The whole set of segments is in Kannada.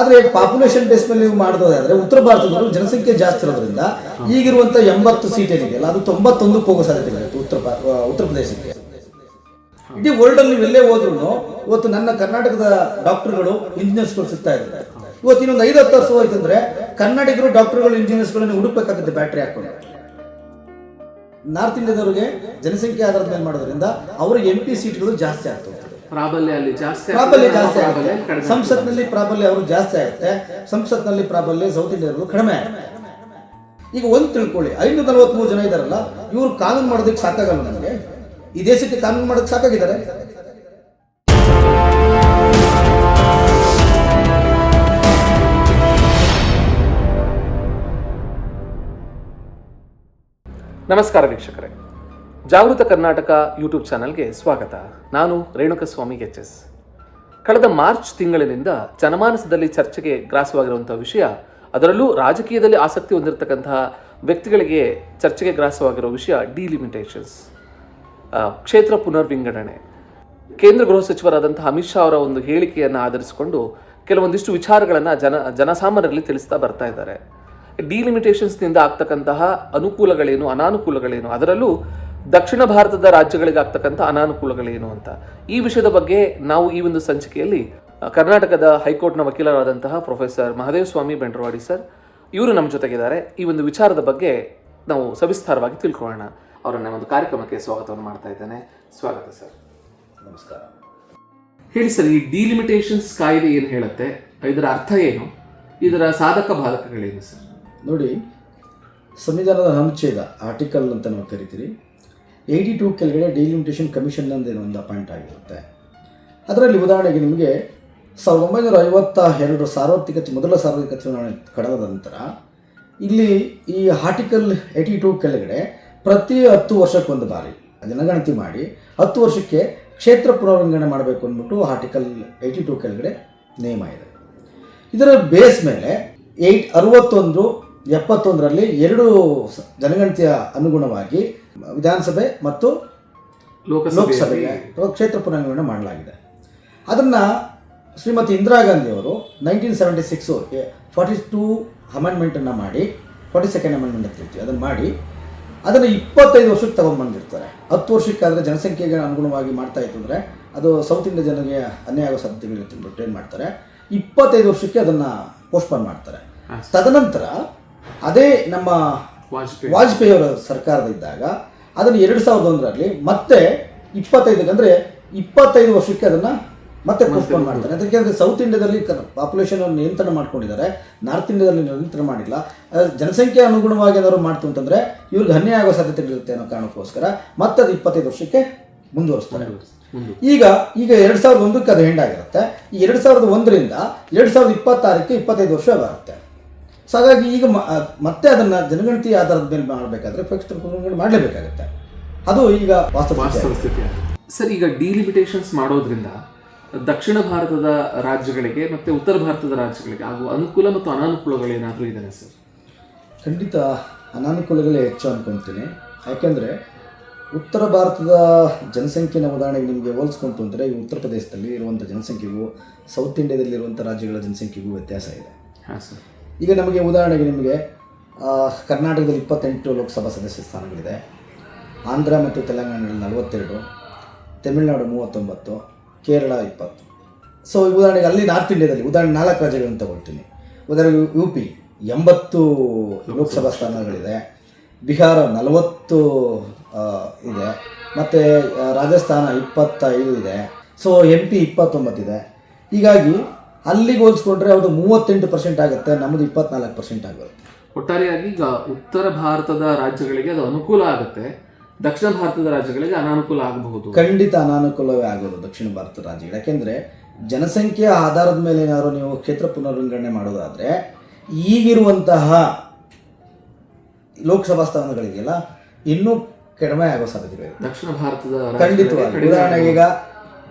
ಆದರೆ ಪಾಪ್ಯುಲೇಷನ್ ಬೇಸ್ ಮೇಲೆ ನೀವು ಮಾಡೋದಾದ್ರೆ ಉತ್ತರ ಭಾರತದವರು ಜನಸಂಖ್ಯೆ ಜಾಸ್ತಿ ಇರೋದ್ರಿಂದ ಈಗಿರುವಂಥ ಎಂಬತ್ತು ಸೀಟ್ ಏನಿದೆಯಲ್ಲ ಅದು ತೊಂಬತ್ತೊಂದಕ್ಕೆ ಹೋಗೋ ಸಾಧ್ಯತೆ ಇರುತ್ತೆ ಉತ್ತರ ಉತ್ತರ ಪ್ರದೇಶಕ್ಕೆ. ಇಡೀ ವರ್ಲ್ಡ್ ಅಲ್ಲಿ ನೀವು ಎಲ್ಲೇ ಹೋದ್ರು ಇವತ್ತು ನನ್ನ ಕರ್ನಾಟಕದ ಡಾಕ್ಟರ್ಗಳು ಇಂಜಿನಿಯರ್ಸ್ಗಳು ಸಿಗ್ತಾ ಇದ್ದಾರೆ. ಇವತ್ತು ಇನ್ನೊಂದು ಐದು ಹತ್ತು ವರ್ಷ ಹೋಯ್ತಂದ್ರೆ ಕನ್ನಡಿಗರು ಡಾಕ್ಟರ್ಗಳು ಇಂಜಿನಿಯರ್ಸ್ಗಳನ್ನು ಹುಡುಕ್ಬೇಕಾಗುತ್ತೆ ಬ್ಯಾಟ್ರಿ ಹಾಕೊಂಡು. ನಾರ್ತ್ ಇಂಡಿಯಾದವರಿಗೆ ಜನಸಂಖ್ಯೆ ಆಧಾರದ ಮೇಲೆ ಮಾಡೋದ್ರಿಂದ ಅವರಿಗೆ ಎಂ ಪಿ ಸೀಟ್ಗಳು ಜಾಸ್ತಿ ಆಗ್ತಾ ಹೋಗ್ತದೆ ಪ್ರಾಬಲ್ಯ ಅಲ್ಲಿ ಜಾಸ್ತಿ ಪ್ರಾಬಲ್ಯ ಜಾಸ್ತಿ ಆಗುತ್ತೆ ಸಂಸತ್ನಲ್ಲಿ ಪ್ರಾಬಲ್ಯ ಅವರು ಜಾಸ್ತಿ ಆಗುತ್ತೆ. ಸಂಸತ್ನಲ್ಲಿ ಪ್ರಾಬಲ್ಯ ಸೌತ್ ಕಡಿಮೆ ಆಗುತ್ತೆ. ಈಗ ಒಂದು ತಿಳ್ಕೊಳ್ಳಿ. ಐನೂರ ನಲವತ್ಮೂರು ಜನ ಇದಾರಲ್ಲ ಇವರು ಕಾನೂನು ಮಾಡೋದಕ್ಕೆ ಸಾಕಾಗಲ್ಲ ನನಗೆ ಈ ದೇಶಕ್ಕೆ ಕಾನೂನು ಮಾಡೋಕ್ಕೆ ಸಾಕಾಗಿದ್ದಾರೆ? ನಮಸ್ಕಾರ ವೀಕ್ಷಕರೇ. ಜಾಗೃತ ಕರ್ನಾಟಕ ಯೂಟ್ಯೂಬ್ ಚಾನಲ್ಗೆ ಸ್ವಾಗತ. ನಾನು ರೇಣುಕಸ್ವಾಮಿ ಎಚ್ ಎಸ್. ಕಳೆದ ಮಾರ್ಚ್ ತಿಂಗಳಿನಿಂದ ಜನಮಾನಸದಲ್ಲಿ ಚರ್ಚೆಗೆ ಗ್ರಾಸವಾಗಿರುವಂಥ ವಿಷಯ, ಅದರಲ್ಲೂ ರಾಜಕೀಯದಲ್ಲಿ ಆಸಕ್ತಿ ಹೊಂದಿರತಕ್ಕಂತಹ ವ್ಯಕ್ತಿಗಳಿಗೆ ಚರ್ಚೆಗೆ ಗ್ರಾಸವಾಗಿರೋ ವಿಷಯ ಡಿಲಿಮಿಟೇಷನ್ಸ್ ಕ್ಷೇತ್ರ ಪುನರ್ವಿಂಗಡಣೆ. ಕೇಂದ್ರ ಗೃಹ ಸಚಿವರಾದಂತಹ ಅಮಿತ್ ಶಾ ಅವರ ಒಂದು ಹೇಳಿಕೆಯನ್ನು ಆಧರಿಸಿಕೊಂಡು ಕೆಲವೊಂದಿಷ್ಟು ವಿಚಾರಗಳನ್ನು ಜನ, ಜನಸಾಮಾನ್ಯರಲ್ಲಿ ತಿಳಿಸ್ತಾ ಬರ್ತಾ ಇದ್ದಾರೆ. ಡಿಲಿಮಿಟೇಷನ್ಸ್ನಿಂದ ಆಗ್ತಕ್ಕಂತಹ ಅನುಕೂಲಗಳೇನು, ಅನಾನುಕೂಲಗಳೇನು, ಅದರಲ್ಲೂ ದಕ್ಷಿಣ ಭಾರತದ ರಾಜ್ಯಗಳಿಗೆ ಆಗ್ತಕ್ಕಂಥ ಅನಾನುಕೂಲಗಳೇನು ಅಂತ. ಈ ವಿಷಯದ ಬಗ್ಗೆ ನಾವು ಈ ಒಂದು ಸಂಚಿಕೆಯಲ್ಲಿ ಕರ್ನಾಟಕದ ಹೈಕೋರ್ಟ್ನ ವಕೀಲರಾದಂತಹ ಪ್ರೊಫೆಸರ್ ಮಹದೇವ ಸ್ವಾಮಿ ಬೆಂಡ್ರವಾಡಿ ಸರ್ ಇವರು ನಮ್ಮ ಜೊತೆಗಿದ್ದಾರೆ. ಈ ಒಂದು ವಿಚಾರದ ಬಗ್ಗೆ ನಾವು ಸವಿಸ್ತಾರವಾಗಿ ತಿಳ್ಕೊಳ್ಳೋಣ. ಅವರನ್ನ ಒಂದು ಕಾರ್ಯಕ್ರಮಕ್ಕೆ ಸ್ವಾಗತವನ್ನು ಮಾಡ್ತಾ ಇದ್ದೇನೆ. ಸ್ವಾಗತ ಸರ್. ನಮಸ್ಕಾರ. ಹೇಳಿ ಸರ್ ಈ ಡಿಲಿಮಿಟೇಷನ್ಸ್ ಕಾಯ್ದೆ ಏನು ಹೇಳುತ್ತೆ? ಇದರ ಅರ್ಥ ಏನು? ಇದರ ಸಾಧಕ ಬಾಧಕಗಳೇನು ಸರ್? ನೋಡಿ ಸಂವಿಧಾನದ ಅನುಚ್ಛೇದ ಆರ್ಟಿಕಲ್ ಅಂತ ನಾವು ಕರಿತೀರಿ. ಏಯ್ಟಿ ಟು ಕೆಳಗಡೆ ಡಿಲಿಮಿಟೇಷನ್ ಕಮಿಷನ್ ಅಂದೇನೋ ಒಂದು ಅಪಾಯಿಂಟ್ ಆಗಿರುತ್ತೆ. ಅದರಲ್ಲಿ ಉದಾಹರಣೆಗೆ ನಿಮಗೆ ಸಾವಿರದ ಒಂಬೈನೂರ ಐವತ್ತ ಎರಡು ಸಾರ್ವತ್ರಿಕ ಮೊದಲ ಸಾರ್ವತ್ರಿಕ ಚುನಾವಣೆ ಕಳೆದ ನಂತರ, ಇಲ್ಲಿ ಈ ಆರ್ಟಿಕಲ್ ಏಯ್ಟಿ ಟು ಕೆಳಗಡೆ ಪ್ರತಿ ಹತ್ತು ವರ್ಷಕ್ಕೊಂದು ಬಾರಿ ಜನಗಣತಿ ಮಾಡಿ, ಹತ್ತು ವರ್ಷಕ್ಕೆ ಕ್ಷೇತ್ರ ಪುನರ್ವಿಂಗಡಣೆ ಮಾಡಬೇಕು ಅಂದ್ಬಿಟ್ಟು ಆರ್ಟಿಕಲ್ ಏಯ್ಟಿ ಟು ಕೆಳಗಡೆ ನೇಮ ಇದೆ. ಇದರ ಬೇಸ್ ಮೇಲೆ ಏಯ್ಟ್, ಅರವತ್ತೊಂದು, ಎಪ್ಪತ್ತೊಂದರಲ್ಲಿ ಎರಡು ಜನಗಣತಿಯ ಅನುಗುಣವಾಗಿ ವಿಧಾನಸಭೆ ಮತ್ತು ಲೋಕಸಭೆಗೆ ಕ್ಷೇತ್ರ ಪುನರ್ನಿರ್ಮಾಣ ಮಾಡಲಾಗಿದೆ. ಅದನ್ನು ಶ್ರೀಮತಿ ಇಂದಿರಾ ಗಾಂಧಿಯವರು nineteen seventy six forty two ಅಮೆಂಡ್ಮೆಂಟನ್ನು ಮಾಡಿ ಫಾರ್ಟಿ ಸೆಕೆಂಡ್ ಅಮೆಂಡ್ಮೆಂಟ್ ಅಂತ ಹೇಳ್ತೀವಿ ಅದನ್ನು ಮಾಡಿ ಅದನ್ನು ಇಪ್ಪತ್ತೈದು ವರ್ಷಕ್ಕೆ ತಗೊಂಡ್ಬಂದಿರ್ತಾರೆ. ಹತ್ತು ವರ್ಷಕ್ಕಾದರೆ ಜನಸಂಖ್ಯೆಗೆ ಅನುಗುಣವಾಗಿ ಮಾಡ್ತಾ ಇತ್ತು ಅಂದರೆ ಅದು ಸೌತ್ ಇಂಡಿಯಾ ಜನರಿಗೆ ಅನ್ಯಾಯ ಆಗೋ ಸಾಧ್ಯತೆಗಳಿರುತ್ತೆ ಏನು ಮಾಡ್ತಾರೆ? ಇಪ್ಪತ್ತೈದು ವರ್ಷಕ್ಕೆ ಅದನ್ನು ಪೋಸ್ಟ್ಪೋನ್ ಮಾಡ್ತಾರೆ. ತದನಂತರ ಅದೇ ನಮ್ಮ ವಾಜಪೇಯಿ ವಾಜಪೇಯಿ ಸರ್ಕಾರದ ಇದ್ದಾಗ ಅದನ್ನು ಎರಡು ಸಾವಿರದ ಒಂದರಲ್ಲಿ ಮತ್ತೆ ಇಪ್ಪತ್ತೈದಕ್ಕೆ ಅಂದರೆ ಇಪ್ಪತ್ತೈದು ವರ್ಷಕ್ಕೆ ಅದನ್ನು ಮತ್ತೆ ಪೋಸ್ಟ್ಪೋನ್ ಮಾಡ್ತಾರೆ. ಅದಕ್ಕೆ ಅಂದರೆ ಸೌತ್ ಇಂಡಿಯಾದಲ್ಲಿ ಪಾಪ್ಯುಲೇಷನ್ ನಿಯಂತ್ರಣ ಮಾಡ್ಕೊಂಡಿದ್ದಾರೆ. ನಾರ್ತ್ ಇಂಡಿಯಾದಲ್ಲಿ ನಿಯಂತ್ರಣ ಮಾಡಿಲ್ಲ. ಜನಸಂಖ್ಯೆ ಅನುಗುಣವಾಗಿ ಏನಾದ್ರು ಮಾಡ್ತು ಅಂತಂದರೆ ಇವ್ರಿಗೆ ಅನ್ಯಾಯ ಆಗೋ ಸಾಧ್ಯತೆಗಳಿರುತ್ತೆ ಅನ್ನೋ ಕಾರಣಕ್ಕೋಸ್ಕರ ಮತ್ತೆ ಅದು ಇಪ್ಪತ್ತೈದು ವರ್ಷಕ್ಕೆ ಮುಂದುವರಿಸ್ತಾರೆ. ಈಗ ಈಗ ಎರಡು ಸಾವಿರದ ಒಂದಕ್ಕೆ ಅದು ಎಂಡ್ ಆಗಿರುತ್ತೆ. ಈ ಎರಡು ಸಾವಿರದ ಒಂದರಿಂದ ಎರಡು ಸಾವಿರದ ಇಪ್ಪತ್ತಾರಕ್ಕೆ ಇಪ್ಪತ್ತೈದು ವರ್ಷ ಬರುತ್ತೆ. ಸೊ ಹಾಗಾಗಿ ಈಗ ಮತ್ತೆ ಅದನ್ನು ಜನಗಣತಿ ಆಧಾರದ ಮೇಲೆ ಮಾಡಬೇಕಾದ್ರೆ ಫಿಕ್ಸ್ಡ್ ಮಾಡಲೇಬೇಕಾಗುತ್ತೆ. ಅದು ಈಗ ವಾಸ್ತವ ಸ್ಥಿತಿ ಸರ್ ಈಗ ಡಿಲಿಮಿಟೇಷನ್ಸ್ ಮಾಡೋದ್ರಿಂದ ದಕ್ಷಿಣ ಭಾರತದ ರಾಜ್ಯಗಳಿಗೆ ಮತ್ತು ಉತ್ತರ ಭಾರತದ ರಾಜ್ಯಗಳಿಗೆ ಆಗುವ ಅನುಕೂಲ ಮತ್ತು ಅನಾನುಕೂಲಗಳೇನಾದರೂ ಇದ್ದಾನೆ ಸರ್? ಖಂಡಿತ ಅನಾನುಕೂಲಗಳೇ ಹೆಚ್ಚು ಅನ್ಕೊಂತೀನಿ. ಯಾಕೆಂದರೆ ಉತ್ತರ ಭಾರತದ ಜನಸಂಖ್ಯೆನ ಉದಾಹರಣೆಗೆ ನಿಮಗೆ ಹೋಲಿಸ್ಕೊಂತು ಅಂದರೆ ಈ ಉತ್ತರ ಪ್ರದೇಶದಲ್ಲಿ ಇರುವಂಥ ಜನಸಂಖ್ಯೆಗೂ ಸೌತ್ ಇಂಡಿಯಾದಲ್ಲಿ ಇರುವಂಥ ರಾಜ್ಯಗಳ ಜನಸಂಖ್ಯೆಗೂ ವ್ಯತ್ಯಾಸ ಇದೆ. ಹಾಂ ಸರ್. ಈಗ ನಮಗೆ ಉದಾಹರಣೆಗೆ ನಿಮಗೆ ಕರ್ನಾಟಕದಲ್ಲಿ ಇಪ್ಪತ್ತೆಂಟು ಲೋಕಸಭಾ ಸದಸ್ಯ ಸ್ಥಾನಗಳಿದೆ. ಆಂಧ್ರ ಮತ್ತು ತೆಲಂಗಾಣದಲ್ಲಿ ನಲವತ್ತೆರಡು, ತಮಿಳುನಾಡು ಮೂವತ್ತೊಂಬತ್ತು, ಕೇರಳ ಇಪ್ಪತ್ತು. ಸೊ ಉದಾಹರಣೆಗೆ ಅಲ್ಲಿ ನಾರ್ತ್ ಇಂಡಿಯಾದಲ್ಲಿ, ಉದಾಹರಣೆ ನಾಲ್ಕು ರಾಜ್ಯಗಳನ್ನು ತಗೊಳ್ತೀನಿ. ಉದಾಹರಣೆಗೆ ಯು ಪಿ ಎಂಬತ್ತು ಲೋಕಸಭಾ ಸ್ಥಾನಗಳಿದೆ. ಬಿಹಾರ ನಲವತ್ತು ಇದೆ. ಮತ್ತು ರಾಜಸ್ಥಾನ ಇಪ್ಪತ್ತೈದು ಇದೆ. ಸೊ ಎಂ ಪಿ ಇಪ್ಪತ್ತೊಂಬತ್ತಿದೆ ಹೀಗಾಗಿ ಅಲ್ಲಿಗೆ ಹೋಲಿಸ್ಕೊಂಡ್ರೆ ಅದು ಮೂವತ್ತೆಂಟು ಪರ್ಸೆಂಟ್ ಆಗುತ್ತೆ ನಮ್ಮದು ಇಪ್ಪತ್ನಾಲ್ಕು ಪರ್ಸೆಂಟ್ ಆಗುತ್ತೆ. ಒಟ್ಟಾರೆಯಾಗಿ ಈಗ ಉತ್ತರ ಭಾರತದ ರಾಜ್ಯಗಳಿಗೆ ಅದು ಅನುಕೂಲ ಆಗುತ್ತೆ. ದಕ್ಷಿಣ ಭಾರತದ ರಾಜ್ಯಗಳಿಗೆ ಅನಾನುಕೂಲ ಆಗಬಹುದು. ಖಂಡಿತ ಅನಾನುಕೂಲವೇ ಆಗೋದು ದಕ್ಷಿಣ ಭಾರತ ರಾಜ್ಯಗಳು ಯಾಕೆಂದ್ರೆ ಜನಸಂಖ್ಯೆಯ ಆಧಾರದ ಮೇಲೆ ಏನಾದ್ರು ನೀವು ಕ್ಷೇತ್ರ ಪುನರ್ವಿಂಗಡಣೆ ಮಾಡೋದಾದರೆ ಈಗಿರುವಂತಹ ಲೋಕಸಭಾ ಸ್ಥಾನಗಳಿಗೆಲ್ಲ ಇನ್ನೂ ಕಡಿಮೆ ಆಗೋ ಸಾಧ್ಯತೆ ದಕ್ಷಿಣ ಭಾರತದ ಖಂಡಿತವಾಗಿ. ಉದಾಹರಣೆಗೆ ಈಗ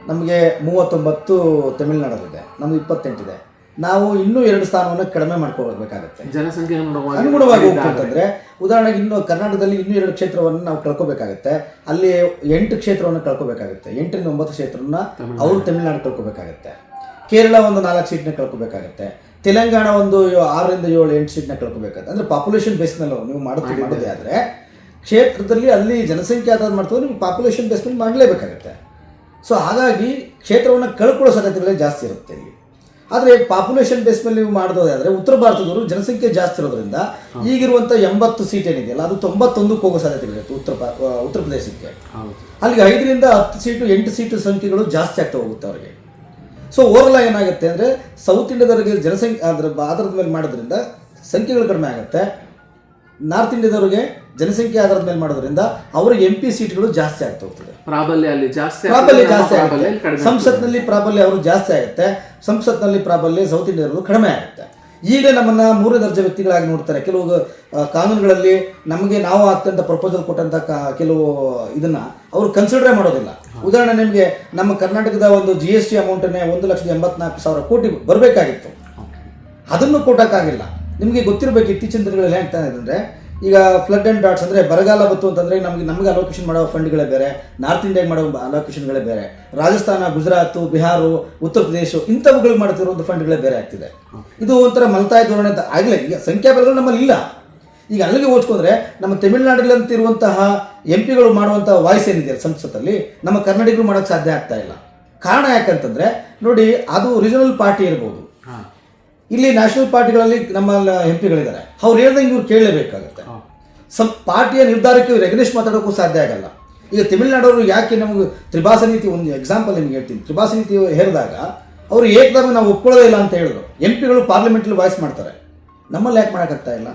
ನಮಗೆ ಮೂವತ್ತೊಂಬತ್ತು ತಮಿಳುನಾಡಲ್ಲಿದೆ ನಮ್ದು ಇಪ್ಪತ್ತೆಂಟಿದೆ. ನಾವು ಇನ್ನೂ ಎರಡು ಸ್ಥಾನವನ್ನು ಕಡಿಮೆ ಮಾಡ್ಕೋಬೇಕಾಗುತ್ತೆ ಜನಸಂಖ್ಯೆ ಅನುಗುಣವಾಗಿ ಹೋಗ್ತಂತಂದ್ರೆ ಉದಾಹರಣೆಗೆ ಇನ್ನು ಕರ್ನಾಟಕದಲ್ಲಿ ಇನ್ನೂ ಎರಡು ಕ್ಷೇತ್ರವನ್ನು ನಾವು ಕಳ್ಕೋಬೇಕಾಗುತ್ತೆ. ಅಲ್ಲಿ ಎಂಟು ಕ್ಷೇತ್ರವನ್ನು ಕಳ್ಕೋಬೇಕಾಗುತ್ತೆ. ಎಂಟರಿಂದ ಒಂಬತ್ತು ಕ್ಷೇತ್ರನ ಅವರು ತಮಿಳುನಾಡು ಕಳ್ಕೋಬೇಕಾಗುತ್ತೆ. ಕೇರಳ ಒಂದು ನಾಲ್ಕು ಸೀಟ್ನ ಕಳ್ಕೋಬೇಕಾಗುತ್ತೆ. ತೆಲಂಗಾಣ ಒಂದು ಆರರಿಂದ ಏಳು ಎಂಟು ಸೀಟ್ನ ಕಳ್ಕೋಬೇಕಾಗುತ್ತೆ. ಅಂದ್ರೆ ಪಾಪ್ಯುಲೇಷನ್ ಬೇಸ್ ಮೇಲೆ ನೀವು ಮಾಡುತ್ತೆ ಮಾಡೋದೇ ಆದರೆ ಕ್ಷೇತ್ರದಲ್ಲಿ ಅಲ್ಲಿ ಜನಸಂಖ್ಯೆ ಆಧಾರ ಮಾಡ್ತಾರೆ ನೀವು ಪಾಪ್ಯುಲೇಷನ್ ಬೇಸ್ ಮೇಲೆ ಮಾಡಲೇಬೇಕಾಗುತ್ತೆ. ಸೊ ಹಾಗಾಗಿ ಕ್ಷೇತ್ರವನ್ನು ಕಳ್ಕೊಳ್ಳೋ ಸಾಧ್ಯತೆಗಳೇ ಜಾಸ್ತಿ ಇರುತ್ತೆ ಇಲ್ಲಿ. ಆದರೆ ಪಾಪ್ಯುಲೇಷನ್ ಬೇಸ್ ಮೇಲೆ ನೀವು ಮಾಡೋದಾದರೆ ಉತ್ತರ ಭಾರತದವರು ಜನಸಂಖ್ಯೆ ಜಾಸ್ತಿ ಇರೋದ್ರಿಂದ ಈಗಿರುವಂಥ ಎಂಬತ್ತು ಸೀಟ್ ಏನಿದೆಯಲ್ಲ ಅದು ತೊಂಬತ್ತೊಂದಕ್ಕೆ ಹೋಗೋ ಸಾಧ್ಯತೆಗಳಿರುತ್ತೆ ಉತ್ತರ ಉತ್ತರ ಪ್ರದೇಶಕ್ಕೆ. ಅಲ್ಲಿಗೆ ಐದರಿಂದ ಹತ್ತು ಸೀಟು ಎಂಟು ಸೀಟು ಸಂಖ್ಯೆಗಳು ಜಾಸ್ತಿ ಆಗ್ತಾ ಹೋಗುತ್ತೆ ಅವರಿಗೆ. ಸೊ ಓವರ್ಲ್ ಏನಾಗುತ್ತೆ ಅಂದರೆ ಸೌತ್ ಇಂಡಿಯಾದವರಿಗೆ ಜನಸಂಖ್ಯೆ ಅದರ ಆಧಾರದ ಮೇಲೆ ಮಾಡೋದ್ರಿಂದ ಸಂಖ್ಯೆಗಳು ಕಡಿಮೆ ಆಗುತ್ತೆ. ನಾರ್ತ್ ಇಂಡಿಯಾದವರಿಗೆ ಜನಸಂಖ್ಯೆ ಆಧಾರದ ಮೇಲೆ ಮಾಡೋದ್ರಿಂದ ಅವರಿಗೆ ಎಂ ಪಿ ಸೀಟ್ಗಳು ಜಾಸ್ತಿ ಆಗ್ತಾ ಹೋಗ್ತದೆ. ಪ್ರಾಬಲ್ಯ ಅಲ್ಲಿ ಜಾಸ್ತಿ ಪ್ರಾಬಲ್ಯ ಜಾಸ್ತಿ ಆಗುತ್ತೆ. ಸಂಸತ್ನಲ್ಲಿ ಪ್ರಾಬಲ್ಯ ಅವರು ಜಾಸ್ತಿ ಆಗುತ್ತೆ. ಸಂಸತ್ನಲ್ಲಿ ಪ್ರಾಬಲ್ಯ ಸೌತ್ ಇಂಡಿಯಾದವರು ಕಡಿಮೆ ಆಗುತ್ತೆ. ಈಗ ನಮ್ಮನ್ನ ಮೂರನೇ ದರ್ಜೆ ವ್ಯಕ್ತಿಗಳಾಗಿ ನೋಡ್ತಾರೆ. ಕೆಲವು ಕಾನೂನುಗಳಲ್ಲಿ ನಮಗೆ ನಾವು ಆಗ್ತಂತ ಪ್ರಪೋಸಲ್ ಕೊಟ್ಟಂತ ಕೆಲವು ಇದನ್ನ ಅವರು ಕನ್ಸಿಡರೇ ಮಾಡೋದಿಲ್ಲ. ಉದಾಹರಣೆ ನಿಮಗೆ ನಮ್ಮ ಕರ್ನಾಟಕದ ಒಂದು ಜಿ ಎಸ್ ಟಿ ಅಮೌಂಟನ್ನೇ ಒಂದು ಲಕ್ಷದ ಎಂಬತ್ನಾಲ್ಕು ಸಾವಿರ ಕೋಟಿ ಬರಬೇಕಾಗಿತ್ತು. ಅದನ್ನು ಕೊಟ್ಟಕ್ಕಾಗಿಲ್ಲ ನಿಮಗೆ ಗೊತ್ತಿರಬೇಕು ಇತ್ತೀಚಿನ ದಿನಗಳಲ್ಲಿ ಹೇಳ್ತಾ ಅಂದರೆ ಈಗ ಫ್ಲಡ್ ಆ್ಯಂಡ್ ಡಾಟ್ಸ್ ಅಂದರೆ ಬರಗಾಲ ಬಂತು ಅಂತಂದರೆ ನಮಗೆ ನಮಗೆ ಅಲೋಕೇಶನ್ ಮಾಡೋ ಫಂಡ್ಗಳೇ ಬೇರೆ ನಾರ್ತ್ ಇಂಡಿಯಾಗೆ ಮಾಡೋ ಅಲೋಕೇಶನ್ಗಳೇ ಬೇರೆ ರಾಜಸ್ಥಾನ ಗುಜರಾತ್ ಬಿಹಾರ ಉತ್ತರ ಪ್ರದೇಶ ಇಂಥವುಗಳಿಗೆ ಮಾಡ್ತಿರುವಂಥ ಫಂಡ್ಗಳೇ ಬೇರೆ ಆಗ್ತಿದೆ. ಇದು ಒಂಥರ ಮಲ್ತಾಯ ಧೋರಣೆ ಅಂತ ಆಗಲೇ ಈಗ ಸಂಖ್ಯಾಬಲಗಳು ನಮ್ಮಲ್ಲಿ ಇಲ್ಲ. ಈಗ ಅಲ್ಲಿಗೆ ಹೋಲ್ಸ್ಕೊಂಡ್ರೆ ನಮ್ಮ ತಮಿಳುನಾಡಲ್ಲಿ ಅಂತಿರುವಂತಹ ಎಂ ಪಿಗಳು ಮಾಡುವಂತಹ ವಾಯ್ಸ್ ಏನಿದೆ ಸಂಸತ್ತಲ್ಲಿ ನಮ್ಮ ಕನ್ನಡಿಗರು ಮಾಡೋಕ್ಕೆ ಸಾಧ್ಯ ಆಗ್ತಾ ಇಲ್ಲ. ಕಾರಣ ಯಾಕಂತಂದರೆ ನೋಡಿ ಅದು ರೀಜನಲ್ ಪಾರ್ಟಿ ಇರ್ಬೋದು. ಇಲ್ಲಿ ನ್ಯಾಷನಲ್ ಪಾರ್ಟಿಗಳಲ್ಲಿ ನಮ್ಮ ಎಂ ಪಿಗಳಿದ್ದಾರೆ ಅವ್ರು ಹೇಳ್ದಂಗೆ ಇವ್ರು ಕೇಳಲೇಬೇಕಾಗುತ್ತೆ. ಸಮ್ ಪಾರ್ಟಿಯ ನಿರ್ಧಾರಕ್ಕೆ ಎಗನೆಸ್ಟ್ ಮಾತಾಡೋಕ್ಕೂ ಸಾಧ್ಯ ಆಗಲ್ಲ. ಈಗ ತಮಿಳುನಾಡವರು ಯಾಕೆ ನಮಗೆ ತ್ರಿಭಾಷಾ ನೀತಿ ಒಂದು ಎಕ್ಸಾಂಪಲ್ ನಿಮ್ಗೆ ಹೇಳ್ತೀನಿ. ತ್ರಿಭಾಷಾ ನೀತಿ ಹೇಳಿದಾಗ ಅವರು ಏಕದಾಗ ನಾವು ಒಪ್ಕೊಳ್ಳೋದೇ ಇಲ್ಲ ಅಂತ ಹೇಳಿದ್ರು. ಎಂ ಪಿಗಳು ಪಾರ್ಲಿಮೆಂಟಲ್ಲಿ ವಾಯ್ಸ್ ಮಾಡ್ತಾರೆ. ನಮ್ಮಲ್ಲಿ ಯಾಕೆ ಮಾಡೋಕ್ಕಾಗ್ತಾ ಇಲ್ಲ?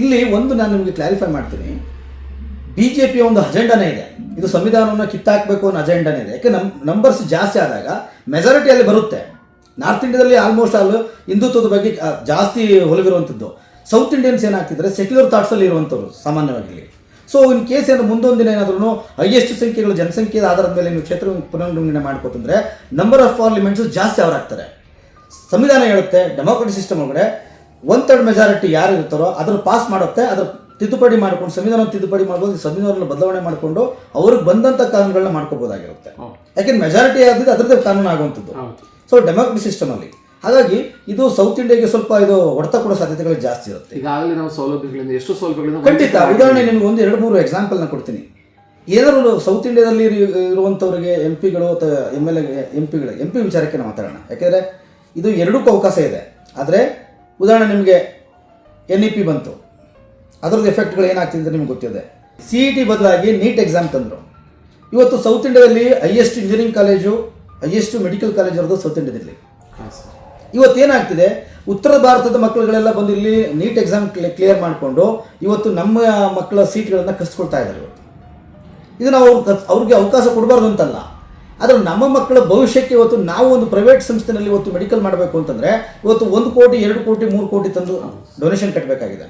ಇಲ್ಲಿ ಒಂದು ನಾನು ನಿಮಗೆ ಕ್ಲಾರಿಫೈ ಮಾಡ್ತೀನಿ. ಬಿ ಜೆ ಪಿಯ ಒಂದು ಅಜೆಂಡಾನೇ ಇದೆ. ಇದು ಸಂವಿಧಾನವನ್ನು ಕಿತ್ತಾಕಬೇಕು ಅನ್ನೋ ಅಜೆಂಡಾನೇ ಇದೆ. ಯಾಕೆ ನಮ್ಮ ನಂಬರ್ಸ್ ಜಾಸ್ತಿ ಆದಾಗ ಮೆಜಾರಿಟಿಯಲ್ಲಿ ಬರುತ್ತೆ. ನಾರ್ತ್ ಇಂಡಿಯಾದಲ್ಲಿ ಆಲ್ಮೋಸ್ಟ್ ಆಲ್ ಹಿಂದುತ್ವದ ಬಗ್ಗೆ ಜಾಸ್ತಿ ಒಲವಿರುವಂಥದ್ದು. ಸೌತ್ ಇಂಡಿಯನ್ಸ್ ಏನಾಗ್ತಿದ್ದಾರೆ ಸೆಕ್ಯುಲರ್ ಥಾಟ್ಸಲ್ಲಿ ಇರುವಂಥವ್ರು ಸಾಮಾನ್ಯವಾಗಿ. ಸೊ ಇನ್ ಕೇಸ್ ಏನು ಮುಂದೊಂದು ದಿನ ಏನಾದ್ರೂ ಹೈಯೆಸ್ಟ್ ಸಂಖ್ಯೆಗಳು ಜನಸಂಖ್ಯೆಯ ಆಧಾರದ ಮೇಲೆ ನೀವು ಕ್ಷೇತ್ರ ಪುನರ್ವಿಂಗಡಣೆ ಮಾಡ್ಕೋತಂದ್ರೆ ನಂಬರ್ ಆಫ್ ಪಾರ್ಲಿಮೆಂಟ್ಸ್ ಜಾಸ್ತಿ ಅವರಾಗ್ತಾರೆ. ಸಂವಿಧಾನ ಹೇಳುತ್ತೆ ಡೆಮೋಕ್ರಟಿಕ್ ಸಿಸ್ಟಮ್ ಒಳಗಡೆ ಒನ್ ಥರ್ಡ್ ಮೆಜಾರಿಟಿ ಯಾರು ಇರ್ತಾರೋ ಅದನ್ನು ಪಾಸ್ ಮಾಡುತ್ತೆ ಅದ್ರ ತಿದ್ದುಪಡಿ ಮಾಡ್ಕೊಂಡು ಸಂವಿಧಾನ ತಿದ್ದುಪಡಿ ಮಾಡ್ಬೋದು ಸಂವಿಧಾನವನ್ನು ಬದಲಾವಣೆ ಮಾಡಿಕೊಂಡು ಅವ್ರಿಗೆ ಬಂದಂಥ ಕಾನೂನುಗಳನ್ನ ಮಾಡ್ಕೋಬೋದಾಗಿರುತ್ತೆ. ಯಾಕೆಂದ್ರೆ ಮೆಜಾರಿಟಿ ಆದಿದ್ದು ಅದರದೇ ಕಾನೂನು ಆಗುವಂಥದ್ದು ಸೊ ಸಿಸ್ಟಮ್ ಅಲ್ಲಿ. ಹಾಗಾಗಿ ಇದು ಸೌತ್ ಇಂಡಿಯಾಗೆ ಸ್ವಲ್ಪ ಇದು ಹೊಡೆತ ಕೊಡೋ ಸಾಧ್ಯತೆಗಳು ಜಾಸ್ತಿ ಇರುತ್ತೆ. ಈಗಾಗಲೇ ನಾವು ಸೌಲಭ್ಯಗಳಿಂದ ಎಷ್ಟು ಸೌಲಭ್ಯಗಳಿಂದ ಖಂಡಿತ. ಉದಾಹರಣೆ ನಿಮ್ಗೆ ಒಂದು ಎರಡು ಮೂರು ಎಕ್ಸಾಂಪಲ್ನ ಕೊಡ್ತೀನಿ. ಏನಾದ್ರು ಸೌತ್ ಇಂಡಿಯಾದಲ್ಲಿ ಇರುವಂತವರಿಗೆ ಇರುವಂಥವ್ರಿಗೆ ಎಂ ಪಿಗಳು ಅಥವಾ ಎಂ ಎಲ್ ಎ ಎಂ ಪಿಗಳು ಎಂ ಪಿ ವಿಚಾರಕ್ಕೆ ನಾವು ಮಾತಾಡೋಣ. ಯಾಕೆಂದರೆ ಇದು ಎರಡಕ್ಕೂ ಅವಕಾಶ ಇದೆ. ಆದರೆ ಉದಾಹರಣೆ ನಿಮಗೆ ಎನ್ ಇ ಪಿ ಬಂತು. ಅದರದ್ದು ಎಫೆಕ್ಟ್ಗಳು ಏನಾಗ್ತಿದೆ ಅಂತ ನಿಮ್ಗೆ ಗೊತ್ತಿದೆ. ಸಿ ಇ ಟಿ ಬದಲಾಗಿ ನೀಟ್ ಎಕ್ಸಾಮ್ ತಂದರು. ಇವತ್ತು ಸೌತ್ ಇಂಡಿಯಾದಲ್ಲಿ highest engineering college highest medical college ಇರೋದು ಸೌತ್ ಇಂಡಿಯಾದಲ್ಲಿ ಇವತ್ತೇನಾಗ್ತಿದೆ? ಉತ್ತರ ಭಾರತದ ಮಕ್ಕಳುಗಳೆಲ್ಲ ಬಂದು ಇಲ್ಲಿ ನೀಟ್ ಎಕ್ಸಾಮ್ ಕ್ಲಿಯರ್ ಮಾಡಿಕೊಂಡು ಇವತ್ತು ನಮ್ಮ ಮಕ್ಕಳ ಸೀಟ್ಗಳನ್ನು ಕಸ್ಕೊಳ್ತಾ ಇದ್ದಾರೆ ಇವತ್ತು. ಇದು ನಾವು ಅವ್ರ್ ಅವ್ರಿಗೆ ಅವಕಾಶ ಕೊಡಬಾರ್ದು ಅಂತಲ್ಲ. ಆದರೆ ನಮ್ಮ ಮಕ್ಕಳ ಭವಿಷ್ಯಕ್ಕೆ ಇವತ್ತು ನಾವು ಒಂದು ಪ್ರೈವೇಟ್ ಸಂಸ್ಥೆನಲ್ಲಿ ಇವತ್ತು ಮೆಡಿಕಲ್ ಮಾಡಬೇಕು ಅಂತಂದರೆ ಇವತ್ತು ಒಂದು ಕೋಟಿ ಎರಡು ಕೋಟಿ ಮೂರು ಕೋಟಿ ತಂದು ಡೊನೇಷನ್ ಕಟ್ಟಬೇಕಾಗಿದೆ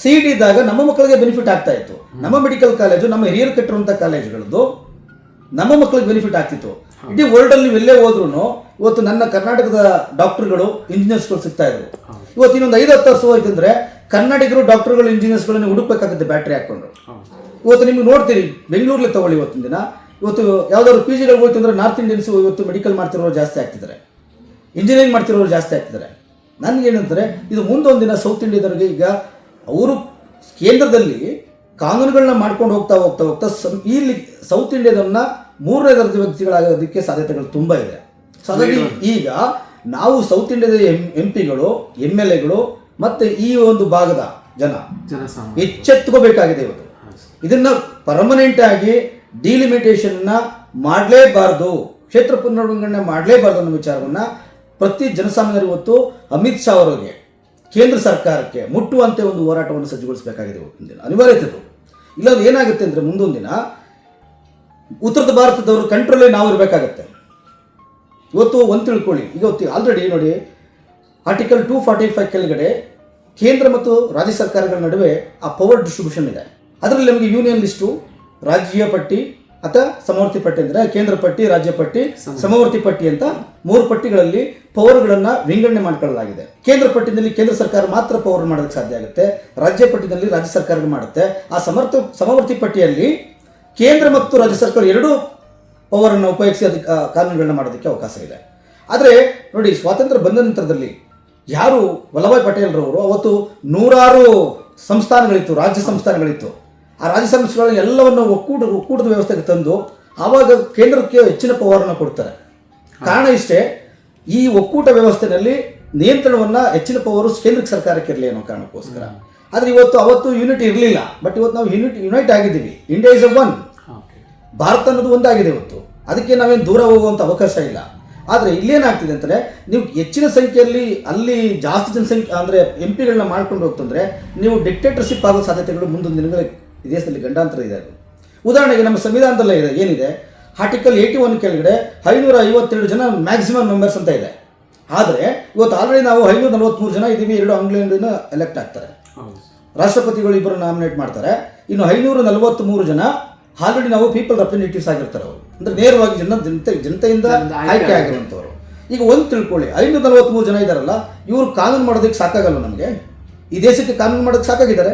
ಸೀಟ್ ಇದ್ದಾಗ ನಮ್ಮ ಮಕ್ಕಳಿಗೆ ಬೆನಿಫಿಟ್ ಆಗ್ತಾ ಇತ್ತು. ನಮ್ಮ ಮೆಡಿಕಲ್ ಕಾಲೇಜು ನಮ್ಮ ಹಿರಿಯರು ಕಟ್ಟಿರುವಂಥ ಕಾಲೇಜುಗಳದ್ದು ನಮ್ಮ ಮಕ್ಕಳಿಗೆ ಬೆನಿಫಿಟ್ ಆಗ್ತಿತ್ತು. ಇಡೀ ವರ್ಲ್ಡ್ ಅಲ್ಲಿ ನೀವು ಎಲ್ಲೇ ಹೋದ್ರು ಇವತ್ತು ನನ್ನ ಕರ್ನಾಟಕದ ಡಾಕ್ಟರ್ಗಳು ಇಂಜಿನಿಯರ್ಸ್ಗಳು ಸಿಗ್ತಾ ಇದ್ರು. ಇವತ್ತು ಇನ್ನೊಂದು ಐದು ಹತ್ತು ವರ್ಷ ಹೋಯ್ತಂದ್ರೆ ಕನ್ನಡಿಗರು ಡಾಕ್ಟರ್ಗಳು ಇಂಜಿನಿಯರ್ಸ್ಗಳನ್ನು ಹುಡುಕ್ಬೇಕಾಗುತ್ತೆ ಬ್ಯಾಟ್ರಿ ಹಾಕೊಂಡು. ಇವತ್ತು ನಿಮ್ಗೆ ನೋಡ್ತೀರಿ ಬೆಂಗಳೂರಲ್ಲಿ ತಗೊಳ್ಳಿ ಇವತ್ತಿನ ದಿನ. ಇವತ್ತು ಯಾವ್ದಾದ್ರು ಪಿ ಜಿಗಳು ಹೋಯ್ತು ಅಂದ್ರೆ ನಾರ್ತ್ ಇಂಡಿಯನ್ಸ್ ಇವತ್ತು ಮೆಡಿಕಲ್ ಮಾಡ್ತಿರೋರು ಜಾಸ್ತಿ ಆಗ್ತಿದ್ದಾರೆ. ಇಂಜಿನಿಯರಿಂಗ್ ಮಾಡ್ತಿರೋರು ಜಾಸ್ತಿ ಆಗ್ತಿದ್ದಾರೆ. ನನಗೇನಂತಾರೆ ಇದು ಮುಂದೊಂದು ದಿನ ಸೌತ್ ಇಂಡಿಯಾದವ್ರಿಗೆ ಈಗ ಅವರು ಕೇಂದ್ರದಲ್ಲಿ ಕಾನೂನುಗಳನ್ನ ಮಾಡ್ಕೊಂಡು ಹೋಗ್ತಾ ಹೋಗ್ತಾ ಹೋಗ್ತಾ ಈ ಇಲ್ಲಿ ಸೌತ್ ಇಂಡಿಯಾದನ್ನ ಮೂರನೇ ದರ್ಜೆ ವ್ಯಕ್ತಿಗಳಾಗೋದಕ್ಕೆ ಸಾಧ್ಯತೆಗಳು ತುಂಬ ಇದೆ. ಸೊ ಹಾಗಾಗಿ ಈಗ ನಾವು ಸೌತ್ ಇಂಡಿಯಾದ ಎಂ ಎಂ ಪಿಗಳು ಎಂ ಎಲ್ ಎಗಳು ಮತ್ತು ಈ ಒಂದು ಭಾಗದ ಜನ ಜನ ಎಚ್ಚೆತ್ತುಕೋಬೇಕಾಗಿದೆ ಇವತ್ತು. ಇದನ್ನು ಪರ್ಮನೆಂಟ್ ಆಗಿ ಡಿಲಿಮಿಟೇಷನ್ನ ಮಾಡಲೇಬಾರ್ದು ಕ್ಷೇತ್ರ ಪುನರ್ವಿಂಗಡಣೆ ಮಾಡಲೇಬಾರ್ದು ಅನ್ನೋ ವಿಚಾರವನ್ನ ಪ್ರತಿ ಜನಸಾಮಾನ್ಯರು ಇವತ್ತು ಅಮಿತ್ ಶಾ ಅವರಿಗೆ ಕೇಂದ್ರ ಸರ್ಕಾರಕ್ಕೆ ಮುಟ್ಟುವಂತೆ ಒಂದು ಹೋರಾಟವನ್ನು ಸಜ್ಜುಗೊಳಿಸಬೇಕಾಗಿದೆ ಇವತ್ತಿನ ದಿನ. ಅನಿವಾರ್ಯತೆ ಇಲ್ಲಾಂದ್ರೆ ಏನಾಗುತ್ತೆ ಅಂದರೆ ಮುಂದೊಂದು ದಿನ ಉತ್ತರ ಭಾರತದವರು ಕಂಟ್ರೋಲೇ ನಾವು ಇರಬೇಕಾಗತ್ತೆ ಇವತ್ತು ಒಂದು ತಿಳ್ಕೊಳ್ಳಿ. ಈಗ ಆಲ್ರೆಡಿ ನೋಡಿ ಆರ್ಟಿಕಲ್ ಟೂ ಫಾರ್ಟಿ ಫೈವ್ ಕೆಳಗಡೆ ಕೇಂದ್ರ ಮತ್ತು ರಾಜ್ಯ ಸರ್ಕಾರಗಳ ನಡುವೆ ಆ ಪವರ್ ಡಿಸ್ಟ್ರಿಬ್ಯೂಷನ್ ಇದೆ. ಅದರಲ್ಲಿ ನಮಗೆ ಯೂನಿಯನ್ ಲಿಸ್ಟು ರಾಜ್ಯ ಪಟ್ಟಿ ಅಥವಾ ಸಮವರ್ತಿ ಪಟ್ಟಿ ಅಂದರೆ ಕೇಂದ್ರ ಪಟ್ಟಿ ರಾಜ್ಯ ಪಟ್ಟಿ ಸಮವರ್ತಿ. ಪಟ್ಟಿ ಅಂತ ಮೂರು ಪಟ್ಟಿಗಳಲ್ಲಿ ಪವರ್ಗಳನ್ನು ವಿಂಗಡಣೆ ಮಾಡ್ಕೊಳ್ಳಲಾಗಿದೆ. ಕೇಂದ್ರ ಪಟ್ಟಿನಲ್ಲಿ ಕೇಂದ್ರ ಸರ್ಕಾರ ಮಾತ್ರ ಪವರ್ ಮಾಡೋದಕ್ಕೆ ಸಾಧ್ಯ ಆಗುತ್ತೆ. ರಾಜ್ಯ ಪಟ್ಟಿನಲ್ಲಿ ರಾಜ್ಯ ಸರ್ಕಾರ ಮಾಡುತ್ತೆ. ಆ ಸಮರ್ಥ ಸಮವರ್ತಿ ಪಟ್ಟಿಯಲ್ಲಿ ಕೇಂದ್ರ ಮತ್ತು ರಾಜ್ಯ ಸರ್ಕಾರ ಎರಡೂ ಪವರನ್ನು ಉಪಯೋಗಿಸಿ ಅದಕ್ಕೆ ಕಾನೂನುಗಳನ್ನ ಮಾಡೋದಕ್ಕೆ ಅವಕಾಶ ಇದೆ. ಆದರೆ ನೋಡಿ, ಸ್ವಾತಂತ್ರ್ಯ ಬಂದ ನಂತರದಲ್ಲಿ ಯಾರು ವಲ್ಲಭಾಯ್ ಪಟೇಲ್ರವರು ಅವತ್ತು ನೂರಾರು ಸಂಸ್ಥಾನಗಳಿತ್ತು, ರಾಜ್ಯ ಸಂಸ್ಥಾನಗಳಿತ್ತು. ಆ ರಾಜ್ಯ ಸಂಸ್ಥೆಗಳ ಎಲ್ಲವನ್ನು ಒಕ್ಕೂಟ, ಒಕ್ಕೂಟದ ವ್ಯವಸ್ಥೆಗೆ ತಂದು ಆವಾಗ ಕೇಂದ್ರಕ್ಕೆ ಹೆಚ್ಚಿನ ಪವರನ್ನು ಕೊಡ್ತಾರೆ. ಕಾರಣ ಇಷ್ಟೇ, ಈ ಒಕ್ಕೂಟ ವ್ಯವಸ್ಥೆಯಲ್ಲಿ ನಿಯಂತ್ರಣವನ್ನು ಹೆಚ್ಚಿನ ಪವರು ಕೇಂದ್ರ ಸರ್ಕಾರಕ್ಕೆ ಇರಲಿ ಅನ್ನೋ ಕಾರಣಕ್ಕೋಸ್ಕರ. ಆದರೆ ಇವತ್ತು, ಅವತ್ತು ಯೂನಿಟ್ ಇರಲಿಲ್ಲ. ಬಟ್ ಇವತ್ತು ನಾವು ಯೂನಿಟ್ ಯುನೈಟ್ ಆಗಿದ್ದೀವಿ. ಇಂಡಿಯಾ ಇಸ್ ಅ ಒನ್ ಭಾರತ ಅನ್ನೋದು ಒಂದಾಗಿದೆ ಇವತ್ತು. ಅದಕ್ಕೆ ನಾವೇನು ದೂರ ಹೋಗುವಂಥ ಅವಕಾಶ ಇಲ್ಲ. ಆದರೆ ಇಲ್ಲೇನಾಗ್ತಿದೆ ಅಂತಂದರೆ ನೀವು ಹೆಚ್ಚಿನ ಸಂಖ್ಯೆಯಲ್ಲಿ ಅಲ್ಲಿ ಜಾಸ್ತಿ ಜನಸಂಖ್ಯೆ ಅಂದರೆ ಎಂ ಪಿಗಳನ್ನ ಮಾಡ್ಕೊಂಡು ಹೋಗ್ತಂದ್ರೆ ನೀವು ಡಿಕ್ಟೇಟರ್ಶಿಪ್ ಆಗೋ ಸಾಧ್ಯತೆಗಳು ಮುಂದೊಂದು ದಿನಗಳಲ್ಲಿ ಈ ದೇಶದಲ್ಲಿ ಗಂಡಾಂತರ ಇದೆ ಅದು. ಉದಾಹರಣೆಗೆ ನಮ್ಮ ಸಂವಿಧಾನದಲ್ಲೇ ಇದೆ ಏನಿದೆ? ಆರ್ಟಿಕಲ್ ಏಯ್ಟಿ ಒನ್ ಕೆಳಗಡೆ ಐನೂರ ಐವತ್ತೆರಡು ಜನ ಮ್ಯಾಕ್ಸಿಮಮ್ ಮೆಂಬರ್ಸ್ ಅಂತ ಇದೆ. ಆದರೆ ಇವತ್ತು ಆಲ್ರೆಡಿ ನಾವು ಐನೂರ ನಲವತ್ತ್ಮೂರು ಜನ ಇದ್ದೀವಿ ಎರಡು ಆಂಗ್ಲೆಂಡಿನ ಎಲೆಕ್ಟ್ ಆಗ್ತಾರೆ. ರಾಷ್ಟ್ರಪತಿಗಳು ಇಬ್ಬರು ನಾಮಿನೇಟ್ ಮಾಡ್ತಾರೆ. ಇನ್ನು ಐನೂರ ನಲವತ್ತ್ಮೂರು ಜನ ಆಲ್ರೆಡಿ ನಾವು ಪೀಪಲ್ ರೆಪ್ರೆಸೆಂಟೇಟಿವ್ಸ್ ಆಗಿರ್ತಾರೆ ಅವರು. ಅಂದ್ರೆ ನೇರವಾಗಿ ಜನ ಜನತೆ ಜನತೆಯಿಂದ ಆಯ್ಕೆ ಆಗಿರುವಂಥವ್ರು. ಈಗ ಒಂದು ತಿಳ್ಕೊಳ್ಳಿ ಐನೂರ ನಲವತ್ತ್ಮೂರು ಜನ ಇದ್ದಾರಲ್ಲ ಇವರು ಕಾನೂನು ಮಾಡೋದಕ್ಕೆ ಸಾಕಾಗಲ್ಲ ನಮಗೆ? ಈ ದೇಶಕ್ಕೆ ಕಾನೂನು ಮಾಡೋದಕ್ಕೆ ಸಾಕಾಗಿದ್ದಾರೆ?